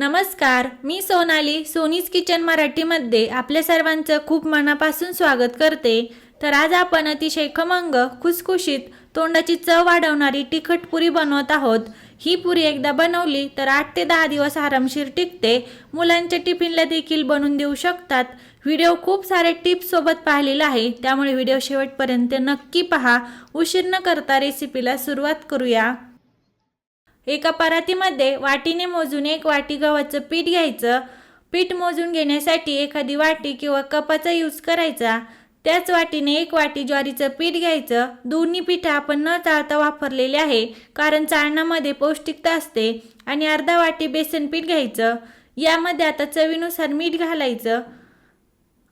नमस्कार मी सोनाली सोनीज किचन मराठीमध्ये आपल्या सर्वांचं खूप मनापासून स्वागत करते. तर आज आपण अतिशय खमंग खुसखुशीत तोंडाची चव वाढवणारी तिखट पुरी बनवत आहोत. ही पुरी एकदा बनवली तर आठ ते दहा दिवस आरामशीर टिकते. मुलांच्या टिफिनला देखील बनवून देऊ शकतात. व्हिडिओ खूप सारे टिप्ससोबत पाहिलेला आहे. त्यामुळे व्हिडिओ शेवटपर्यंत नक्की पहा. उशीर न करता रेसिपीला सुरुवात करूया. एका परातीमध्ये वाटीने मोजून एक वाटी गव्हाचं पीठ घ्यायचं. पीठ मोजून घेण्यासाठी एखादी वाटी किंवा कपाचा यूज करायचा. त्याच वाटीने एक वाटी ज्वारीचं पीठ घ्यायचं. दोन्ही पिठं आपण न चाळता वापरलेले आहे कारण चाळण्यामध्ये पौष्टिकता असते आणि अर्धा वाटी बेसन पीठ घ्यायचं. यामध्ये आता चवीनुसार मीठ घालायचं.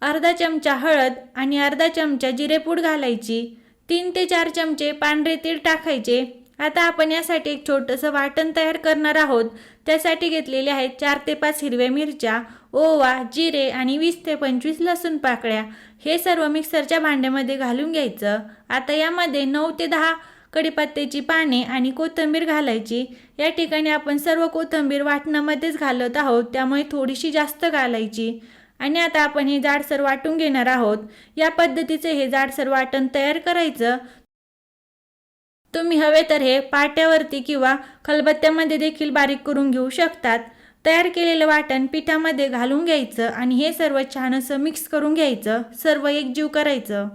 अर्धा चमचा हळद आणि अर्धा चमचा जिरेपूड घालायची. तीन ते चार चमचे पांढरे तीळ टाकायचे. आता आपण यासाठी एक छोटंसं वाटण तयार करणार आहोत. त्यासाठी घेतलेले आहेत चार ते पाच हिरव्या मिरच्या ओवा जिरे आणि वीस ते पंचवीस लसूण पाकळ्या. हे सर्व मिक्सरच्या भांड्यामध्ये घालून घ्यायचं. आता यामध्ये नऊ ते दहा कडीपत्त्याची पाने आणि कोथिंबीर घालायची. या ठिकाणी आपण सर्व कोथिंबीर वाटणामध्येच घालत आहोत. त्यामुळे थोडीशी जास्त घालायची. आणि आता आपण हे जाडसर वाटून घेणार आहोत. या पद्धतीचे हे जाडसर वाटण तयार करायचं. तुम्ही हवे तर हे पाट्यावरती किंवा खलबत्त्यामध्ये देखील बारीक करून घेऊ शकतात. तयार केलेलं वाटण पिठामध्ये घालून घ्यायचं आणि हे सर्व छान असं मिक्स करून घ्यायचं. सर्व एकजीव करायचं.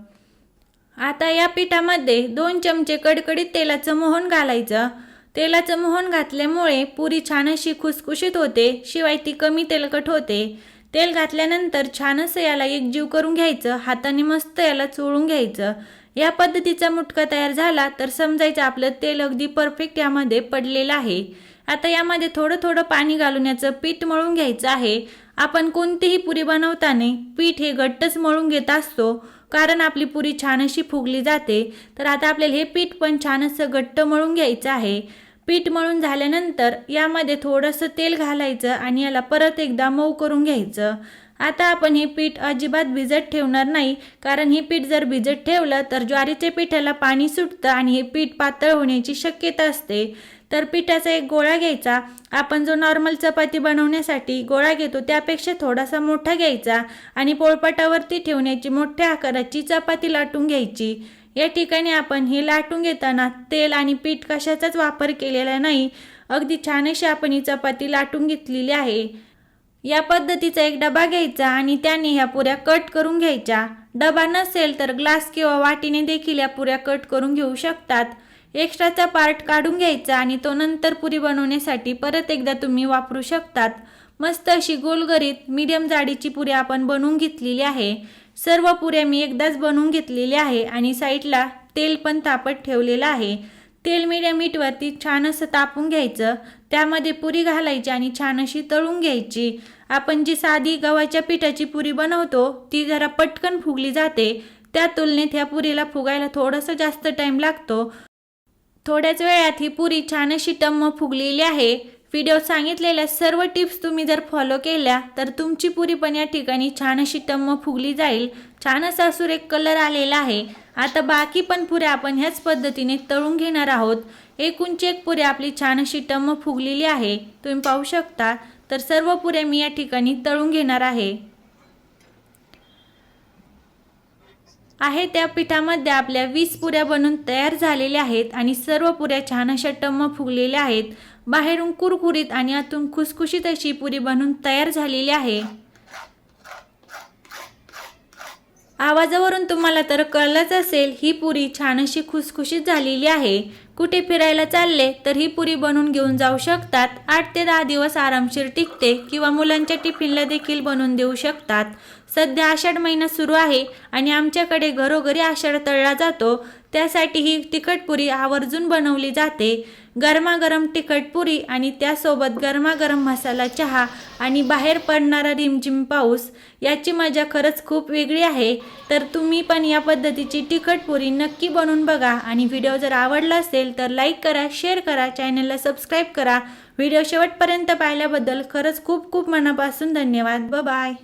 आता या पिठामध्ये दोन चमचे कडकडीत तेलाचं मोहन घालायचं. तेलाचं मोहन घातल्यामुळे पुरी छान अशी खुसखुशीत होते शिवाय ती कमी तेलकट होते. तेल घातल्यानंतर छान असं याला एकजीव करून घ्यायचं हाताने मस्त याला चोळून घ्यायचं. या पद्धतीचा मुटका तयार झाला तर समजायचं आपलं तेल अगदी परफेक्ट यामध्ये पडलेलं आहे. आता यामध्ये थोडं थोडं पाणी घालून याचं पीठ मळून घ्यायचं आहे. आपण कोणतीही पुरी बनवताना पीठ हे घट्टच मळून घेत असतो कारण आपली पुरी छान अशी फुगली जाते. तर आता आपल्याला हे पीठ पण छान असं घट्ट मळून घ्यायचं आहे. पीठ मळून झाल्यानंतर यामध्ये थोडंसं तेल घालायचं आणि याला परत एकदा मऊ करून घ्यायचं. आता आपण हे पीठ अजिबात भिजत ठेवणार नाही कारण हे पीठ जर भिजत ठेवलं तर ज्वारीच्या पिठाला पाणी सुटतं आणि हे पीठ पातळ होण्याची शक्यता असते. तर पिठाचा एक गोळा घ्यायचा. आपण जो नॉर्मल चपाती बनवण्यासाठी गोळा घेतो त्यापेक्षा थोडासा मोठा घ्यायचा आणि पोळपाटावरती ठेवण्याची मोठ्या आकाराची चपाती लाटून घ्यायची. या ठिकाणी आपण हे लाटून घेताना तेल आणि पीठ कशाचाच वापर केलेला नाही. अगदी छान अशी आपण ही चपाती लाटून घेतलेली आहे. या पद्धतीचा एक डबा घ्यायचा आणि त्याने ह्या पुऱ्या कट करून घ्यायच्या. डबा नसेल तर ग्लास किंवा वाटीने देखील या पुऱ्या कट करून घेऊ शकतात. एक्स्ट्राचा पार्ट काढून घ्यायचा आणि तो नंतर पुरी बनवण्यासाठी परत एकदा तुम्ही वापरू शकतात. मस्त अशी गोलगरीत मीडियम जाडीची पुरी आपण बनवून घेतलेली आहे. सर्व पुऱ्या मी एकदाच बनवून घेतलेल्या आहे आणि साईडला तेल पण तापत ठेवलेलं आहे. तेल मीडियम मीठवरती छान असं तापून घ्यायचं. त्यामध्ये पुरी घालायची आणि छान अशी तळून घ्यायची. आपण जी साधी गव्हाच्या पिठाची पुरी बनवतो ती जरा पटकन फुगली जाते. त्या तुलनेत ह्या पुरीला फुगायला थोडंसं जास्त टाईम लागतो. थोड्याच वेळात ही पुरी छान अशी टम्म फुगलेली आहे. व्हिडिओ सांगितलेल्या सर्व टिप्स तुम्ही जर फॉलो केल्या तर तुमची पुरी पण या ठिकाणी छान अशी टम्म फुगली जाईल. छान असा सुरेख कलर आलेला आहे. आता बाकी पण पुऱ्या आपण ह्याच पद्धतीने तळून घेणार आहोत. एकूणची एक पुऱ्या आपली छान अशी टम्म फुगलेली आहे. तुम्ही पाहू शकता. तर सर्व पुऱ्या मी या ठिकाणी तळून घेणार आहे. आहे त्या पिठामध्ये आपल्या वीस पुऱ्या बनून तयार झालेल्या आहेत आणि सर्व पुऱ्या छान अशा टम्म फुगलेल्या आहेत. बाहेरून कुरकुरीत आणि आतून खुसखुशीत अशी पुरी बनून तयार झालेली आहे. आवाजावरून तुम्हाला तर कळलंच असेल ही पुरी छान अशी खुसखुशीत झालेली आहे. कुठे फिरायला चालले तर ही पुरी बनवून घेऊन जाऊ शकतात. आठ ते दहा दिवस आरामशीर टिकते किंवा मुलांच्या टिफिनला देखील बनवून देऊ शकतात. सध्या आषाढ महिना सुरू आहे आणि आमच्याकडे घरोघरी आषाढ तळला जातो. त्यासाठी ही तिखटपुरी आवर्जून बनवली जाते. गरमागरम तिखटपुरी आणि त्यासोबत गरमागरम मसाला चहा आणि बाहेर पडणारा रिमझिम पाऊस याची मजा खरंच खूप वेगळी आहे. तर तुम्ही पण या पद्धतीची तिखटपुरी नक्की बनवून बघा आणि व्हिडिओ जर आवडला असेल तर लाईक करा शेअर करा चॅनलला सबस्क्राईब करा. व्हिडिओ शेवटपर्यंत पाहिल्याबद्दल खरंच खूप खूप मनापासून धन्यवाद. ब बाय